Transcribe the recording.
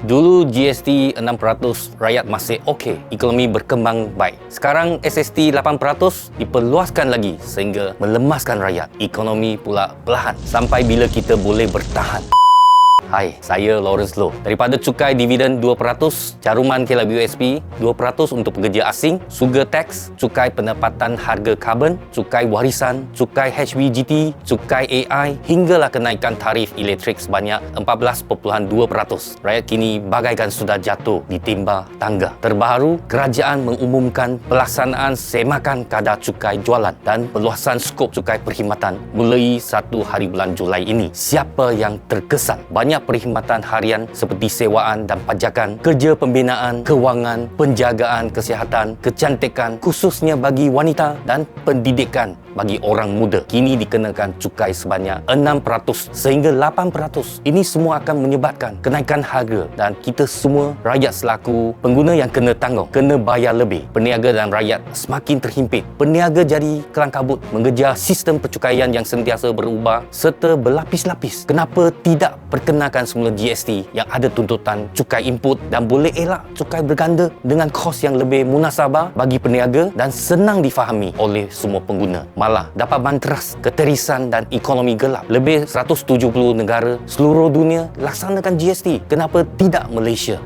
Dulu GST 6% rakyat masih okey, ekonomi berkembang baik. Sekarang SST 8% diperluaskan lagi sehingga melemaskan rakyat. Ekonomi pula perlahan. Sampai bila kita boleh bertahan? Hai, saya Lawrence Low. Daripada cukai dividen 2%, caruman KLWSP 2% untuk pekerja asing, sugar tax, cukai pendapatan harga karbon, cukai warisan, cukai HVGT, cukai AI, hinggalah kenaikan tarif elektrik sebanyak 14.2%. Rakyat kini bagaikan sudah jatuh di timba tangga. Terbaru, kerajaan mengumumkan pelaksanaan semakan kadar cukai jualan dan perluasan skop cukai perkhidmatan mulai 1 hari bulan Julai ini. Siapa yang terkesan? Banyak perkhidmatan harian seperti sewaan dan pajakan, kerja pembinaan, kewangan, penjagaan kesihatan, kecantikan khususnya bagi wanita dan pendidikan bagi orang muda kini dikenakan cukai sebanyak 6% sehingga 8%. Ini semua akan menyebabkan kenaikan harga dan kita semua rakyat selaku pengguna yang kena tanggung, kena bayar lebih. Peniaga dan rakyat semakin terhimpit. Peniaga jadi kelang kabut mengejar sistem percukaian yang sentiasa berubah serta berlapis-lapis. Kenapa tidak perkenalkan semula GST yang ada tuntutan cukai input dan boleh elak cukai berganda dengan kos yang lebih munasabah bagi peniaga dan senang difahami oleh semua pengguna malah dapat banteras keterisan dan ekonomi gelap. Lebih 170 negara seluruh dunia laksanakan GST. Kenapa tidak Malaysia?